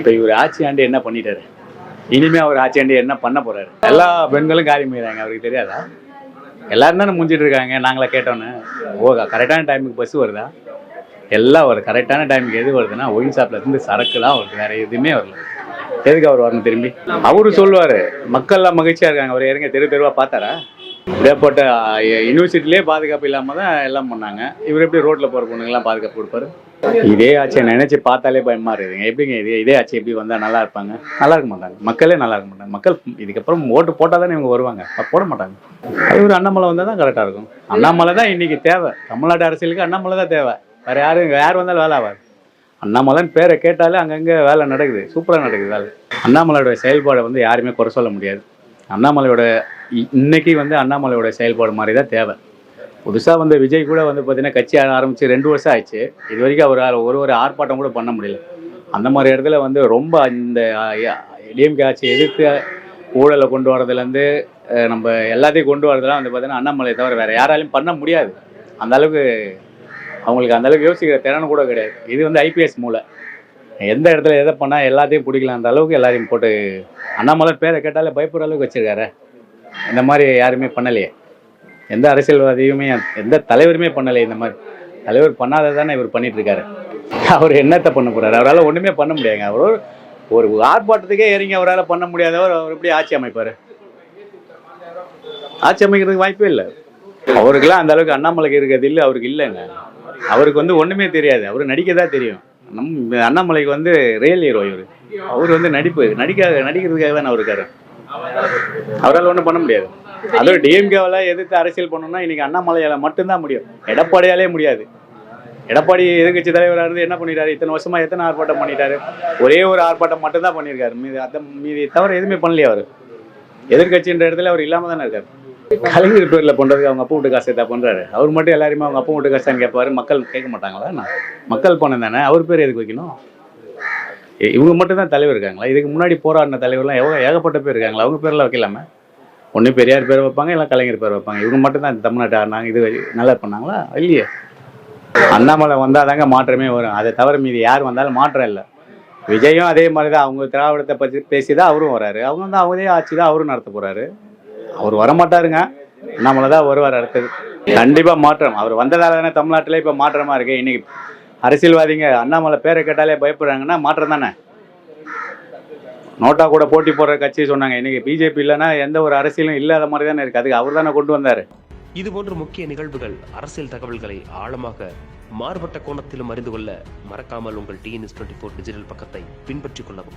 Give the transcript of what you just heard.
இப்போ இவர் ஆட்சி ஆண்டு என்ன பண்ணிட்டாரு? இனிமே அவர் ஆட்சி ஆண்டு என்ன பண்ண போறாரு? எல்லா பெண்களும் காரியம் செய்கிறாங்க அவருக்கு தெரியாதா? எல்லாரும் தானே முடிஞ்சிட்டு இருக்காங்க நாங்களா கேட்டோன்னு. ஓ கரெக்டான டைமுக்கு பஸ் வருதா? எல்லாம் வருது. கரெக்டான டைமுக்கு எது வருதுன்னா ஒயின் ஷாப்ல இருந்து சரக்கு தான் வேற எதுவுமே வரல. எதுக்கு அவர் வரணும் திரும்பி? அவரு சொல்லுவாரு. மக்கள்லாம் மகிழ்ச்சியா இருக்காங்க. அவர் இறங்க தெரு தெருவா பார்த்தாரா? இப்படியாப்பட்ட யூனிவர்சிட்டிலே பாதுகாப்பு இல்லாமல் தான் எல்லாம் பண்ணாங்க. இவர் எப்படி ரோட்டில் போகிற பொண்ணுங்கெல்லாம் பாதுகாப்பு கொடுப்பாரு? இதே ஆட்சியை நினைச்சு பார்த்தாலே பயமா இருக்குதுங்க. எப்படிங்க இதே இதே ஆட்சி எப்படி வந்தால் நல்லா இருப்பாங்க? நல்லா இருக்க மாட்டாங்க. மக்களே நல்லா இருக்க மாட்டாங்க. மக்கள் இதுக்கப்புறம் ஓட்டு போட்டால் தானே இவங்க வருவாங்க. போட மாட்டாங்க. அது ஒரு அண்ணாமலை வந்தால் தான் கரெக்டாக இருக்கும். அண்ணாமலை தான் இன்னைக்கு தேவை. தமிழ்நாடு அரசியலுக்கு அண்ணாமலை தான் தேவை. வேறு யாரும் யார் வந்தாலும் வேலை ஆகாது. அண்ணாமலைன்னு பேரை கேட்டாலே அங்கங்கே வேலை நடக்குது. சூப்பராக நடக்குது வேலை. அண்ணாமலையோட செயல்பாடை வந்து யாருமே குறை சொல்ல முடியாது. அண்ணாமலையோட இ- இன்னைக்கு வந்து அண்ணாமலையோட செயல்பாடு மாதிரி தான் தேவை. புதுசாக வந்து விஜய் கூட வந்து பார்த்தீங்கன்னா கட்சி ஆரம்பித்து ரெண்டு வருஷம் ஆயிடுச்சு. இது வரைக்கும் அவர் ஒரு ஒரு ஆர்ப்பாட்டம் கூட பண்ண முடியல. அந்த மாதிரி இடத்துல வந்து ரொம்ப இந்த டிஎம்கே ஆட்சி எதிர்த்து ஊழலை கொண்டு வரதுலேருந்து நம்ம எல்லாத்தையும் கொண்டு வரதுலாம் வந்து பார்த்தீங்கன்னா அண்ணாமலை தவிர வேறு யாராலையும் பண்ண முடியாது. அந்த அளவுக்கு அவங்களுக்கு அந்த அளவுக்கு யோசிக்கிற திறன் கூட கிடையாது. இது வந்து ஐபிஎஸ் மூளை. எந்த இடத்துல எதை பண்ணால் எல்லாத்தையும் பிடிக்கலாம் அந்த அளவுக்கு எல்லாரையும் போட்டு அண்ணாமலை பேரை கேட்டாலே பயப்படுற அளவுக்கு வச்சிருக்காரு. இந்த மாதிரி யாருமே பண்ணலையே. எந்த அரசியல்வாதியுமே எந்த தலைவருமே பண்ணலையே இந்த மாதிரி. தலைவர் பண்ணாத தானே இவர் பண்ணிகிட்ருக்காரு அவர் என்னத்தை பண்ண போகிறார் அவரால் ஒன்றுமே பண்ண முடியாதுங்க. அவர் ஒரு- ஒரு ஆர்ப்பாட்டத்துக்கே இறங்கி அவரால் பண்ண முடியாதவர் அவர் எப்படி ஆட்சி அமைப்பார்? ஆட்சி அமைக்கிறதுக்கு வாய்ப்பே இல்லை. அவருக்கெல்லாம் அந்த அளவுக்கு அண்ணாமலைக்கு இருக்கிறது இல்லை அவருக்கு இல்லைங்க. அவருக்கு வந்து ஒன்றுமே தெரியாது. அவர் நடிக்க தான் தெரியும். நம் அண்ணாமலைக்கு வந்து ரியல் ஹீரோ இவர். அவர் வந்து நடிப்பு நடிக்க நடிக்கிறதுக்காக தான் அவர் இருக்காரு. அவரால் ஒன்றும் பண்ண முடியாது. அதுவும் டிஎம்கேவில் எதிர்த்து அரசியல் பண்ணணும்னா இன்னைக்கு அண்ணாமலையால மட்டும்தான் முடியும். எடப்பாடியாலே முடியாது. எடப்பாடி எதிர்க்கட்சி தலைவராக இருந்து என்ன பண்ணிட்டாரு? இத்தனை வருஷமா எத்தனை ஆர்ப்பாட்டம் பண்ணிட்டாரு? ஒரே ஒரு ஆர்ப்பாட்டம் மட்டும்தான் பண்ணியிருக்காரு. மீதி அதை மீதி தவிர எதுவுமே பண்ணலையே அவர். எதிர்க்கட்சின்ற இடத்துல அவர் இல்லாமல் தானே இருக்காரு. கலைஞர் பேர்ல பண்றதுக்கு அவங்க அப்பா வீட்டு காசை தான் பண்றாரு. அவர் மட்டும் எல்லாருமே அவங்க அப்பா வீட்டு காசான்னு கேட்பாரு மக்கள் கேட்க மாட்டாங்களா நான் மக்கள் பணம் தானே? அவர் பேர் எதுக்கு வைக்கணும்? இவங்க மட்டும் தான் தலைவர் இருக்காங்களா? இதுக்கு முன்னாடி போராடின தலைவர்லாம் எவ்வளோ ஏகப்பட்ட பேர் இருக்காங்களா? அவங்க பேர்லாம் வைக்கலாமே? ஒன்று பெரியார் பேர் வைப்பாங்க இல்லை கலைஞர் பேர் வைப்பாங்க. இவங்க மட்டும் தான் தமிழ்நாட்டு ஆடினாங்க இது நல்லா பண்ணாங்களா? இல்லையே. அண்ணாமலை வந்தால் தாங்க மாற்றமே வரும். அதை தவிர மீது யார் வந்தாலும் மாற்றம் இல்லை. விஜயும் அதே மாதிரி தான் அவங்க திராவிடத்தை பற்றி பேசி தான் அவரும் வராரு. அவங்க வந்து அவங்களே ஆட்சி தான் அவரும் நடத்த போறாரு. அவர் வரமாட்டாருங்க. நம்மளை தான் வருவார் அடுத்தது. கண்டிப்பாக மாற்றம் அவர் வந்ததால தானே தமிழ்நாட்டிலே இப்போ மாற்றமாக இருக்கு. இன்றைக்கி அரசியல்வாதிங்க அண்ணாமலை பேரை கேட்டாலே பயப்படுறாங்கன்னா மாற்றம் தானே? நோட்டா கூட போட்டி போடுற கட்சி சொன்னாங்க. இன்னைக்கு பிஜேபி இல்லைன்னா எந்த ஒரு அரசியலும் இல்லாத மாதிரி தானே இருக்கு. அதுக்கு அவர் தானே கொண்டு வந்தார். இது போன்ற முக்கிய நிகழ்வுகள் அரசியல் தகவல்களை ஆழமாக மாறுபட்ட கோணத்திலும் அறிந்து கொள்ள மறக்காமல் உங்கள் டிஎன்எஸ் டுவெண்ட்டி ஃபோர் டிஜிட்டல் பக்கத்தை பின்பற்றிக் கொள்ளவும்.